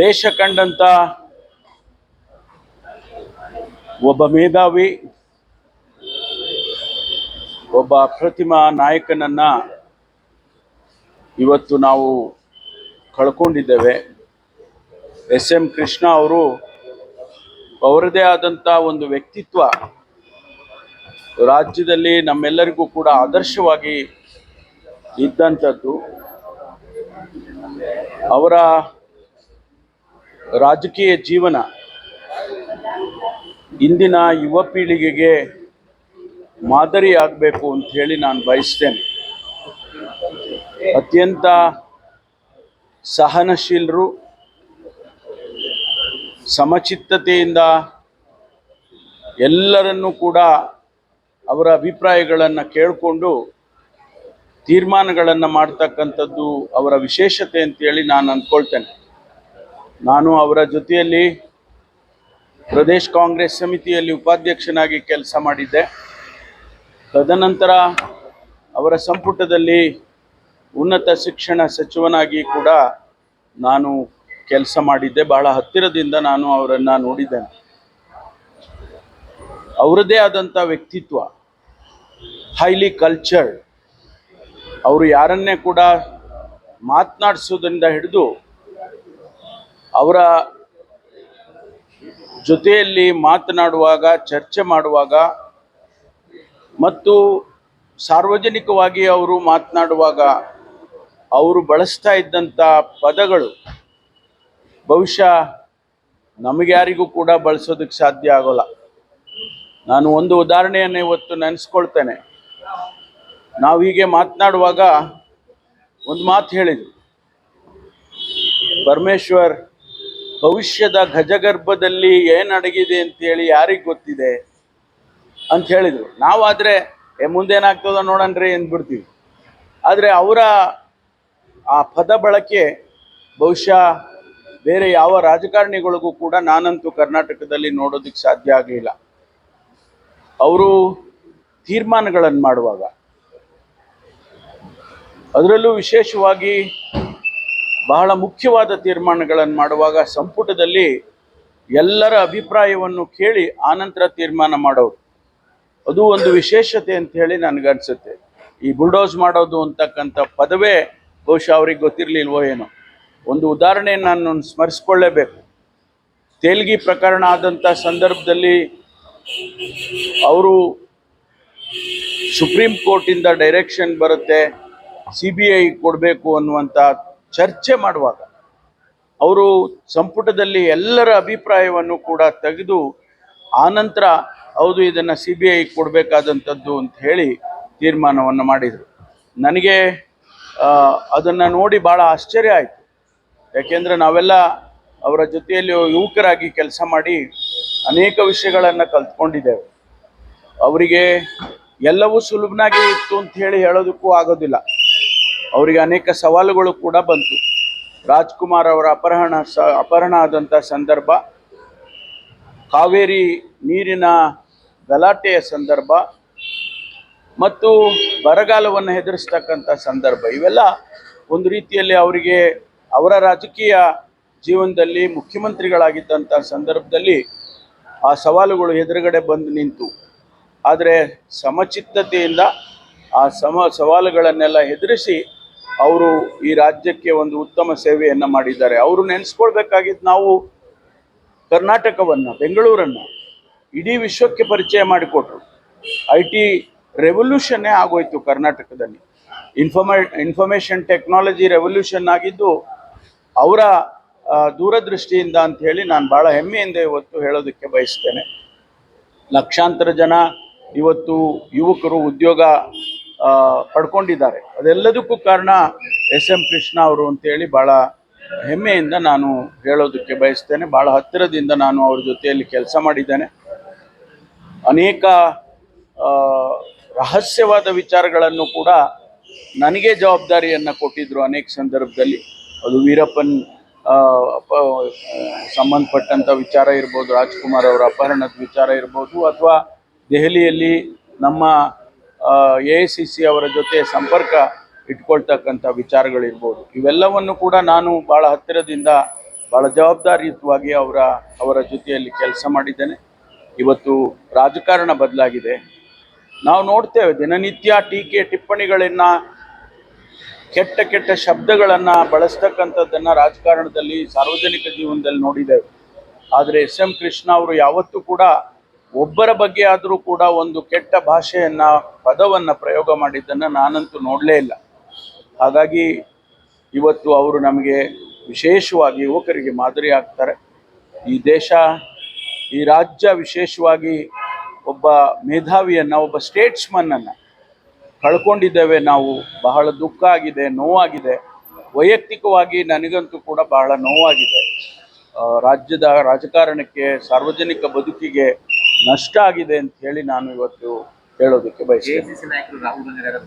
ದೇಶ ಕಂಡಂತ ಒಬ್ಬ ಮೇಧಾವಿ, ಒಬ್ಬ ಅಪ್ರತಿಮ ನಾಯಕನನ್ನ ಇವತ್ತು ನಾವು ಕಳ್ಕೊಂಡಿದ್ದೇವೆ. ಎಸ್ ಎಂ ಕೃಷ್ಣ ಅವರು ಅವರದೇ ಆದಂಥ ಒಂದು ವ್ಯಕ್ತಿತ್ವ ರಾಜ್ಯದಲ್ಲಿ ನಮ್ಮೆಲ್ಲರಿಗೂ ಕೂಡ ಆದರ್ಶವಾಗಿ ಇದ್ದಂಥದ್ದು ಅವರ ರಾಜಕೀಯ ಜೀವನ ಇಂದಿನ ಯುವ ಪೀಳಿಗೆಗೆ ಮಾದರಿ ಆಗಬೇಕು ಅಂತ ಹೇಳಿ ನಾನು ಬಯಸ್ತೇನೆ. ಅತ್ಯಂತ ಸಹನಶೀಲರು, ಸಮಚಿತ್ತತೆಯಿಂದ ಎಲ್ಲರನ್ನೂ ಕೂಡ ಅವರ ಅಭಿಪ್ರಾಯಗಳನ್ನು ಕೇಳಿಕೊಂಡು ತೀರ್ಮಾನಗಳನ್ನು ಮಾಡ್ತಕ್ಕಂಥದ್ದು ಅವರ ವಿಶೇಷತೆ ಅಂತೇಳಿ ನಾನು ಅಂದ್ಕೊಳ್ತೇನೆ ನಾನು ಅವರ ಜೊತೆಯಲ್ಲಿ ಪ್ರದೇಶ್ ಕಾಂಗ್ರೆಸ್ ಸಮಿತಿಯಲ್ಲಿ ಉಪಾಧ್ಯಕ್ಷನಾಗಿ ಕೆಲಸ ಮಾಡಿದ್ದೆ. ತದನಂತರ ಅವರ ಸಂಪುಟದಲ್ಲಿ ಉನ್ನತ ಶಿಕ್ಷಣ ಸಚಿವನಾಗಿ ಕೂಡ ನಾನು ಕೆಲಸ ಮಾಡಿದ್ದೆ. ಬಹಳ ಹತ್ತಿರದಿಂದ ನಾನು ಅವರನ್ನು ನೋಡಿದ್ದೇನೆ. ಅವರದೇ ಆದಂಥ ವ್ಯಕ್ತಿತ್ವ ಹೈಲಿ ಕಲ್ಚರ್ಡ್ ಅವರು ಯಾರನ್ನೇ ಕೂಡ ಮಾತನಾಡಿಸೋದ್ರಿಂದ ಹಿಡಿದು ಅವರ ಜೊತೆಯಲ್ಲಿ ಮಾತನಾಡುವಾಗ, ಚರ್ಚೆ ಮಾಡುವಾಗ ಮತ್ತು ಸಾರ್ವಜನಿಕವಾಗಿ ಅವರು ಮಾತನಾಡುವಾಗ ಅವರು ಬಳಸ್ತಾ ಇದ್ದಂಥ ಪದಗಳು ಬಹುಶಃ ನಮಗ್ಯಾರಿಗೂ ಕೂಡ ಬಳಸೋದಕ್ಕೆ ಸಾಧ್ಯ ಆಗೋಲ್ಲ. ನಾನು ಒಂದು ಉದಾಹರಣೆಯನ್ನು ಇವತ್ತು ನೆನೆಸ್ಕೊಳ್ತೇನೆ. ನಾವು ಹೀಗೆ ಮಾತನಾಡುವಾಗ ಒಂದು ಮಾತು ಹೇಳಿದ್ರು. ಪರಮೇಶ್ವರ್, ಭವಿಷ್ಯದ ಗಜಗರ್ಭದಲ್ಲಿ ಏನು ಅಡಗಿದೆ ಅಂತೇಳಿ ಯಾರಿಗೆ ಗೊತ್ತಿದೆ ಅಂತ ಹೇಳಿದರು. ನಾವಾದರೆ ಮುಂದೇನಾಗ್ತದೋ ನೋಡಣ್ರಿ ಅಂದ್ಬಿಡ್ತೀವಿ. ಆದರೆ ಅವರ ಆ ಪದ ಬಳಕೆ ಬಹುಶಃ ಬೇರೆ ಯಾವ ರಾಜಕಾರಣಿಗಳಿಗೂ ಕೂಡ ನಾನಂತೂ ಕರ್ನಾಟಕದಲ್ಲಿ ನೋಡೋದಕ್ಕೆ ಸಾಧ್ಯ ಆಗಲಿಲ್ಲ. ಅವರು ತೀರ್ಮಾನಗಳನ್ನು ಮಾಡುವಾಗ ಅದರಲ್ಲೂ ವಿಶೇಷವಾಗಿ ಬಹಳ ಮುಖ್ಯವಾದ ತೀರ್ಮಾನಗಳನ್ನು ಮಾಡುವಾಗ ಸಂಪುಟದಲ್ಲಿ ಎಲ್ಲರ ಅಭಿಪ್ರಾಯವನ್ನು ಕೇಳಿ ಆನಂತರ ತೀರ್ಮಾನ ಮಾಡೋರು. ಅದು ಒಂದು ವಿಶೇಷತೆ ಅಂತ ಹೇಳಿ ನನಗನ್ಸುತ್ತೆ. ಈ ಬುಲ್ಡೋಸ್ ಮಾಡೋದು ಅಂತಕ್ಕಂಥ ಪದವೇ ಬಹುಶಃ ಅವ್ರಿಗೆ ಗೊತ್ತಿರಲಿಲ್ವೋ ಏನೋ. ಒಂದು ಉದಾಹರಣೆಯನ್ನು ನಾನು ಸ್ಮರಿಸ್ಕೊಳ್ಳೇಬೇಕು. ತೇಲ್ಗಿ ಪ್ರಕರಣ ಆದಂಥ ಸಂದರ್ಭದಲ್ಲಿ ಅವರು ಸುಪ್ರೀಂ ಕೋರ್ಟಿಂದ ಡೈರೆಕ್ಷನ್ ಬರುತ್ತೆ. ಸಿ ಬಿ ಐ ಕೊಡಬೇಕು ಅನ್ನುವಂಥ ಚರ್ಚೆ ಮಾಡುವಾಗ ಅವರು ಸಂಪುಟದಲ್ಲಿ ಎಲ್ಲರ ಅಭಿಪ್ರಾಯವನ್ನು ಕೂಡ ತೆಗೆದು ಆನಂತರ ಹೌದು, ಇದನ್ನು ಸಿ ಬಿ ಐ ಕೊಡಬೇಕಾದಂಥದ್ದು ಅಂತ ಹೇಳಿ ತೀರ್ಮಾನವನ್ನು ಮಾಡಿದರು. ನನಗೆ ಅದನ್ನು ನೋಡಿ ಭಾಳ ಆಶ್ಚರ್ಯ ಆಯಿತು. ಯಾಕೆಂದರೆ ನಾವೆಲ್ಲ ಅವರ ಜೊತೆಯಲ್ಲಿ ಯುವಕರಾಗಿ ಕೆಲಸ ಮಾಡಿ ಅನೇಕ ವಿಷಯಗಳನ್ನು ಕಲ್ತ್ಕೊಂಡಿದ್ದೇವೆ. ಅವರಿಗೆ ಎಲ್ಲವೂ ಸುಲಭನಾಗಿ ಇತ್ತು ಅಂತ ಹೇಳಿ ಹೇಳೋದಕ್ಕೂ ಆಗೋದಿಲ್ಲ. ಅವರಿಗೆ ಅನೇಕ ಸವಾಲುಗಳು ಕೂಡ ಬಂತು. ರಾಜ್ಕುಮಾರ್ ಅವರ ಅಪಹರಣ ಸ, ಅಪಹರಣ ಆದಂಥ ಸಂದರ್ಭ, ಕಾವೇರಿ ನೀರಿನ ಗಲಾಟೆಯ ಸಂದರ್ಭ, ಮತ್ತು ಬರಗಾಲವನ್ನು ಹೆದರಿಸ್ತಕ್ಕಂಥ ಸಂದರ್ಭ. ಇವೆಲ್ಲ ಒಂದು ರೀತಿಯಲ್ಲಿ ಅವರಿಗೆ ಅವರ ರಾಜಕೀಯ ಜೀವನದಲ್ಲಿ ಮುಖ್ಯಮಂತ್ರಿಗಳಾಗಿದ್ದಂಥ ಸಂದರ್ಭದಲ್ಲಿ ಆ ಸವಾಲುಗಳು ಎದುರುಗಡೆ ಬಂದು ನಿಂತು. ಆದರೆ ಸಮಚಿತ್ತತೆಯಿಂದ ಆ ಸಮ, ಸವಾಲುಗಳನ್ನೆಲ್ಲ ಎದುರಿಸಿ ಅವರು ಈ ರಾಜ್ಯಕ್ಕೆ ಒಂದು ಉತ್ತಮ ಸೇವೆಯನ್ನು ಮಾಡಿದ್ದಾರೆ. ಅವರು ನೆನೆಸ್ಕೊಳ್ಬೇಕಾಗಿದ್ದು ನಾವು ಕರ್ನಾಟಕವನ್ನು, ಬೆಂಗಳೂರನ್ನು ಇಡೀ ವಿಶ್ವಕ್ಕೆ ಪರಿಚಯ ಮಾಡಿಕೊಟ್ರು. ಐ ಟಿ ರೆವಲ್ಯೂಷನ್ನೇ ಆಗೋಯ್ತು ಕರ್ನಾಟಕದಲ್ಲಿ. ಇನ್ಫಾರ್ಮೇ, ಇನ್ಫಾರ್ಮೇಷನ್ ಟೆಕ್ನಾಲಜಿ ರೆವಲ್ಯೂಷನ್ ಆಗಿದ್ದು ಅವರ ದೂರದೃಷ್ಟಿಯಿಂದ ಅಂತ ಹೇಳಿ ನಾನು ಭಾಳ ಹೆಮ್ಮೆಯಿಂದ ಇವತ್ತು ಹೇಳೋದಕ್ಕೆ ಬಯಸ್ತೇನೆ. ಲಕ್ಷಾಂತರ ಜನ ಇವತ್ತು ಯುವಕರು ಉದ್ಯೋಗ ಪಡ್ಕೊಂಡಿದ್ದಾರೆ. ಅದೆಲ್ಲದಕ್ಕೂ ಕಾರಣ ಎಸ್ ಎಂ ಕೃಷ್ಣ ಅವರು ಅಂತೇಳಿ ಭಾಳ ಹೆಮ್ಮೆಯಿಂದ ನಾನು ಹೇಳೋದಕ್ಕೆ ಬಯಸ್ತೇನೆ. ಭಾಳ ಹತ್ತಿರದಿಂದ ನಾನು ಅವ್ರ ಜೊತೆಯಲ್ಲಿ ಕೆಲಸ ಮಾಡಿದ್ದೇನೆ. ಅನೇಕ ರಹಸ್ಯವಾದ ವಿಚಾರಗಳನ್ನು ಕೂಡ ನನಗೆ ಜವಾಬ್ದಾರಿಯನ್ನು ಕೊಟ್ಟಿದ್ದರು ಅನೇಕ ಸಂದರ್ಭದಲ್ಲಿ. ಅದು ವೀರಪ್ಪನ್ ಸಂಬಂಧಪಟ್ಟಂಥ ವಿಚಾರ ಇರ್ಬೋದು, ರಾಜ್ಕುಮಾರ್ ಅವರ ಅಪಹರಣದ ವಿಚಾರ ಇರ್ಬೋದು ಅಥವಾ ದೆಹಲಿಯಲ್ಲಿ ನಮ್ಮ ಎ ಐ ಸಿ ಸಿ ಅವರ ಜೊತೆ ಸಂಪರ್ಕ ಇಟ್ಕೊಳ್ತಕ್ಕಂಥ ವಿಚಾರಗಳಿರ್ಬೋದು. ಇವೆಲ್ಲವನ್ನು ಕೂಡ ನಾನು ಭಾಳ ಹತ್ತಿರದಿಂದ ಭಾಳ ಜವಾಬ್ದಾರಿಯುತವಾಗಿ ಅವರ ಅವರ ಜೊತೆಯಲ್ಲಿ ಕೆಲಸ ಮಾಡಿದ್ದೇನೆ. ಇವತ್ತು ರಾಜಕಾರಣ ಬದಲಾಗಿದೆ. ನಾವು ನೋಡ್ತೇವೆ, ದಿನನಿತ್ಯ ಟೀಕೆ ಟಿಪ್ಪಣಿಗಳನ್ನು, ಕೆಟ್ಟ ಕೆಟ್ಟ ಶಬ್ದಗಳನ್ನು ಬಳಸ್ತಕ್ಕಂಥದ್ದನ್ನು ರಾಜಕಾರಣದಲ್ಲಿ ಸಾರ್ವಜನಿಕ ಜೀವನದಲ್ಲಿ ನೋಡಿದ್ದೇವೆ. ಆದರೆ ಎಸ್ ಎಂ ಕೃಷ್ಣ ಅವರು ಯಾವತ್ತೂ ಕೂಡ ಒಬ್ಬರ ಬಗ್ಗೆ ಆದರೂ ಕೂಡ ಒಂದು ಕೆಟ್ಟ ಭಾಷೆಯನ್ನ, ಪದವನ್ನು ಪ್ರಯೋಗ ಮಾಡಿದ್ದನ್ನು ನಾನಂತೂ ನೋಡಲೇ ಇಲ್ಲ. ಹಾಗಾಗಿ ಇವತ್ತು ಅವರು ನಮಗೆ ವಿಶೇಷವಾಗಿ ಯುವಕರಿಗೆ ಮಾದರಿ ಆಗ್ತಾರೆ. ಈ ದೇಶ, ಈ ರಾಜ್ಯ ವಿಶೇಷವಾಗಿ ಒಬ್ಬ ಮೇಧಾವಿಯನ್ನು, ಒಬ್ಬ ಸ್ಟೇಟ್ಸ್ಮನ್ನನ್ನು ಕಳ್ಕೊಂಡಿದ್ದೇವೆ. ನಾವು ಬಹಳ ದುಃಖ ಆಗಿದೆ, ನೋವಾಗಿದೆ. ವೈಯಕ್ತಿಕವಾಗಿ ನನಗಂತೂ ಕೂಡ ಬಹಳ ನೋವಾಗಿದೆ. ರಾಜ್ಯದ ರಾಜಕಾರಣಕ್ಕೆ, ಸಾರ್ವಜನಿಕ ಬದುಕಿಗೆ ನಷ್ಟ ಆಗಿದೆ ಅಂತ ಹೇಳಿ ನಾನು ಇವತ್ತು ಹೇಳೋದಕ್ಕೆ ಬಯಸ್ತೇನೆ.